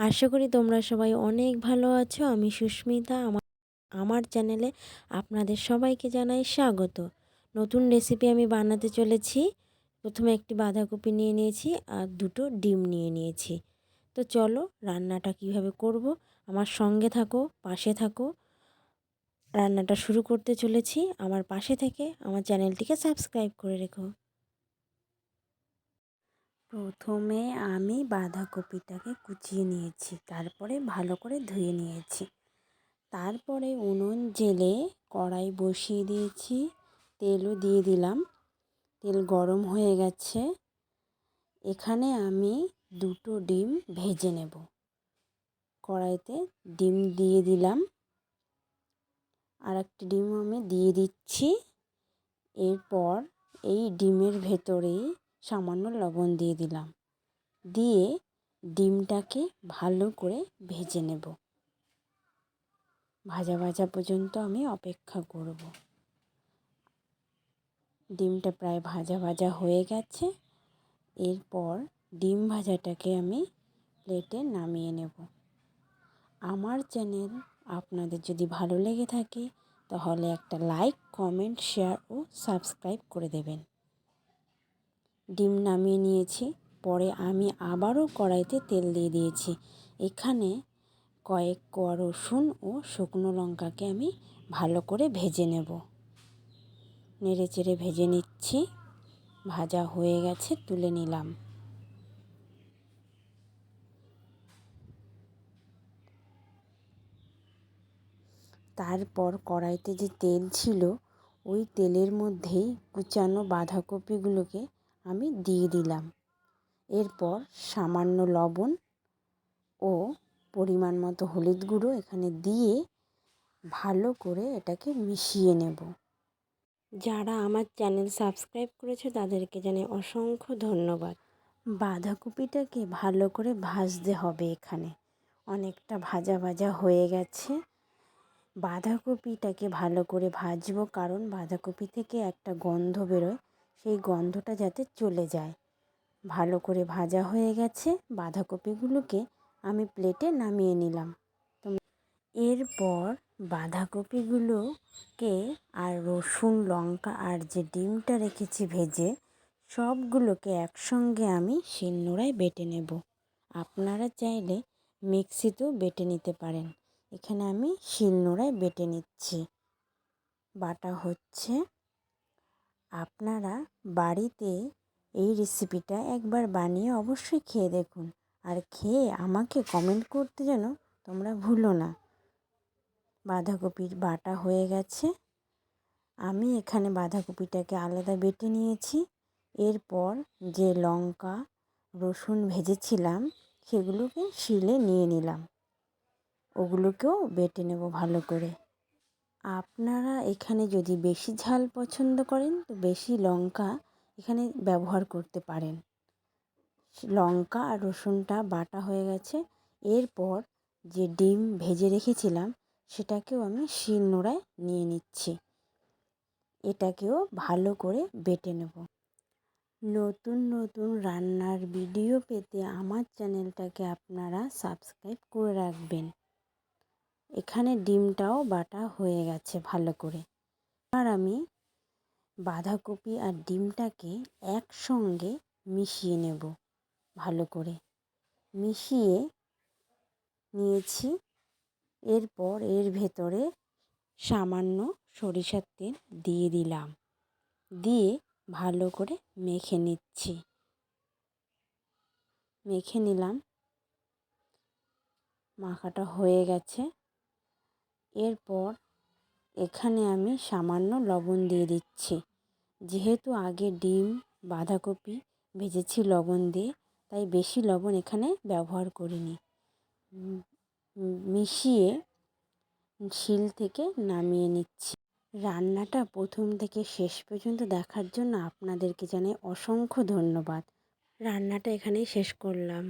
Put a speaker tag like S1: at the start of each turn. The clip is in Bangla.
S1: আশা করি তোমরা সবাই অনেক ভালো আছো। আমি সুস্মিতা, আমার আমার চ্যানেলে আপনাদের সবাইকে জানাই স্বাগত। নতুন রেসিপি আমি বানাতে চলেছি। প্রথমে একটি বাঁধাকপি নিয়ে নিয়েছি আর দুটো ডিম নিয়ে নিয়েছি। তো চলো রান্নাটা কীভাবে করব? আমার সঙ্গে থাকো, পাশে থাকো। রান্নাটা শুরু করতে চলেছি। আমার পাশে থেকে আমার চ্যানেলটিকে সাবস্ক্রাইব করে রেখো। প্রথমে আমি বাঁধাকপিটাকে কুচিয়ে নিয়েছি, তারপরে ভালো করে ধুয়ে নিয়েছি। তারপরে উনুন জেলে কড়াই বসিয়ে দিয়েছি, তেলও দিয়ে দিলাম। তেল গরম হয়ে গেছে। এখানে আমি দুটো ডিম ভেজে নেব। কড়াইতে ডিম দিয়ে দিলাম। আর একটি ডিম আমি দিয়ে দিচ্ছি। এরপর এই ডিমের ভেতরেই সামান্য লবণ দিয়ে দিলাম। দিয়ে ডিমটাকে ভালো করে ভেজে নেব। ভাজা ভাজা পর্যন্ত আমি অপেক্ষা করব। ডিমটা প্রায় ভাজা ভাজা হয়ে গেছে। এরপর ডিম ভাজাটাকে আমি প্লেটে নামিয়ে নেব। আমার চ্যানেল আপনাদের যদি ভালো লেগে থাকে, তাহলে একটা লাইক, কমেন্ট, শেয়ার ও সাবস্ক্রাইব করে দেবেন। ডিম নামিয়ে নিয়েছি। পরে আমি আবারও কড়াইতে তেল দিয়ে দিয়েছি। এখানে কয়েক কোয়া রসুন ও শুকনো লঙ্কাকে আমি ভালো করে ভেজে নেব। নেড়ে চেড়ে ভেজে নিচ্ছি। ভাজা হয়ে গেছে, তুলে নিলাম। তারপর কড়াইতে যে তেল ছিল, ওই তেলের মধ্যেই কুচানো বাঁধাকপিগুলোকে আমি দিয়ে দিলাম। এরপর সামান্য লবণ ও পরিমাণ মতো হলুদ গুঁড়ো এখানে দিয়ে ভালো করে এটাকে মিশিয়ে নেব। যারা আমার চ্যানেল সাবস্ক্রাইব করেছে তাদেরকে জানাই অসংখ্য ধন্যবাদ। বাঁধাকপিটাকে ভালো করে ভাজতে হবে এখানে। অনেকটা ভাজা ভাজা হয়ে গেছে। বাঁধাকপিটাকে ভালো করে ভাজবো কারণ বাঁধাকপি থেকে একটা গন্ধ বেরোয়। সেই গন্ধটা যাতে চলে যায়। ভালো করে ভাজা হয়ে গেছে, বাঁধাকপিগুলোকে আমি প্লেটে নামিয়ে নিলাম। এরপর বাঁধাকপিগুলোকে আর রসুন, লঙ্কা আর যে ডিমটা রেখেছি ভেজে, সবগুলোকে একসঙ্গে আমি শিলনোড়ায় বেটে নেব। আপনারা চাইলে মিক্সিতেও বেটে নিতে পারেন। এখানে আমি শিলনোড়ায় বেটে নিচ্ছি। বাটা হচ্ছে আপনারা বাড়িতে এই রেসিপিটা একবার বানিয়ে অবশ্যই খেয়ে দেখুন। আর খেয়ে আমাকে কমেন্ট করতে যেন তোমরা ভুলো না। বাঁধাকপির বাটা হয়ে গেছে। আমি এখানে বাঁধাকপিটাকে আলাদা বেটে নিয়েছি। এরপর যে লঙ্কা, রসুন ভেজেছিলাম, সেগুলোকে শিলে নিয়ে নিলাম। ওগুলোকেও বেটে নেব ভালো করে। আপনারা এখানে যদি বেশি ঝাল পছন্দ করেন, তো বেশি লঙ্কা এখানে ব্যবহার করতে পারেন। লঙ্কা আর রসুনটা বাটা হয়ে গেছে। এরপর যে ডিম ভেজে রেখেছিলাম, সেটাকেও আমি শিল নোড়ায় নিয়ে নিচ্ছি। এটাকেও ভালো করে বেটে নেব। নতুন নতুন রান্নার ভিডিও পেতে আমার চ্যানেলটাকে আপনারা সাবস্ক্রাইব করে রাখবেন। এখানে ডিমটাও বাটা হয়ে গেছে ভালো করে। আর আমি বাঁধাকপি আর ডিমটাকে একসঙ্গে মিশিয়ে নেব ভালো করে। মিশিয়ে নিয়েছি। এরপর এর ভেতরে সামান্য সরিষার তেল দিয়ে দিলাম। দিয়ে ভালো করে মেখে নিচ্ছি। মেখে নিলাম। মাখাটা হয়ে গেছে। এরপর এখানে আমি সামান্য লবণ দিয়ে দিচ্ছি। যেহেতু আগে ডিম, বাঁধাকপি ভেজেছি লবণ দিয়ে, তাই বেশি লবণ এখানে ব্যবহার করিনি। মিশিয়ে শিল থেকে নামিয়ে নিচ্ছি। রান্নাটা প্রথম থেকে শেষ পর্যন্ত দেখার জন্য আপনাদেরকে জানাই অসংখ্য ধন্যবাদ। রান্নাটা এখানেই শেষ করলাম।